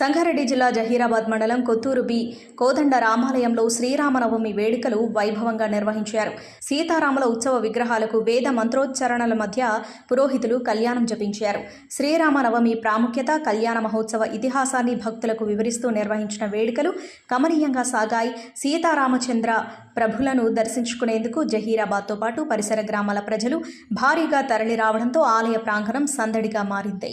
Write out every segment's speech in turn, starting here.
సంగారెడ్డి జిల్లా జహీరాబాద్ మండలం కొత్తూరు బి కోదండ రామాలయంలో శ్రీరామనవమి వేడుకలు వైభవంగా నిర్వహించారు. సీతారాముల ఉత్సవ విగ్రహాలకు వేద మంత్రోచ్చారణల మధ్య పురోహితులు కళ్యాణం జపించారు. శ్రీరామనవమి ప్రాముఖ్యత కళ్యాణ మహోత్సవ ఇతిహాసాన్ని భక్తులకు వివరిస్తూ నిర్వహించిన వేడుకలు కమనీయంగా సాగాయి. సీతారామచంద్ర ప్రభులను దర్శించుకునేందుకు జహీరాబాద్తో పాటు పరిసర గ్రామాల ప్రజలు భారీగా తరలి రావడంతో ఆలయ ప్రాంగణం సందడిగా మారింది.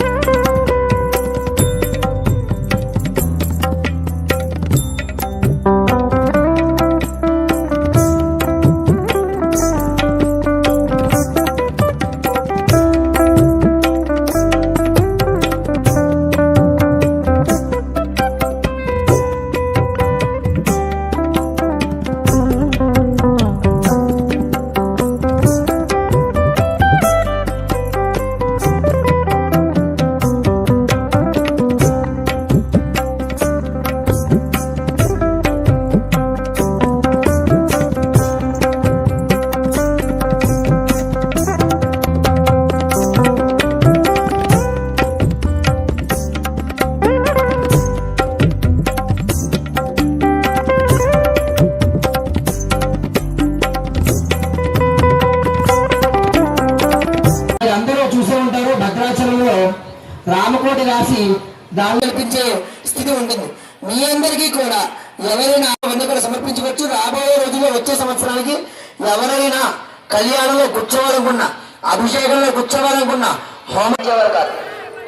రామకోటి రాసి దాన్ని కల్పించే స్థితి ఉంటుంది. మీ అందరికీ కూడా ఎవరైనా అవన్నీ కూడా సమర్పించవచ్చు. రాబోయే రోజుల్లో వచ్చే సంవత్సరానికి ఎవరైనా కళ్యాణంలో కూర్చోవాలనుకున్నా అభిషేకంలో కూర్చోవాలనుకున్నా హోమం చేయవారు కాదు.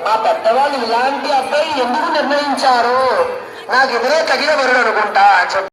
మా పెద్దవాళ్ళు ఇలాంటి అబ్బాయి ఎందుకు నిర్ణయించారు? నాకు ఎదురే తగిన వరుడు అనుకుంటా అని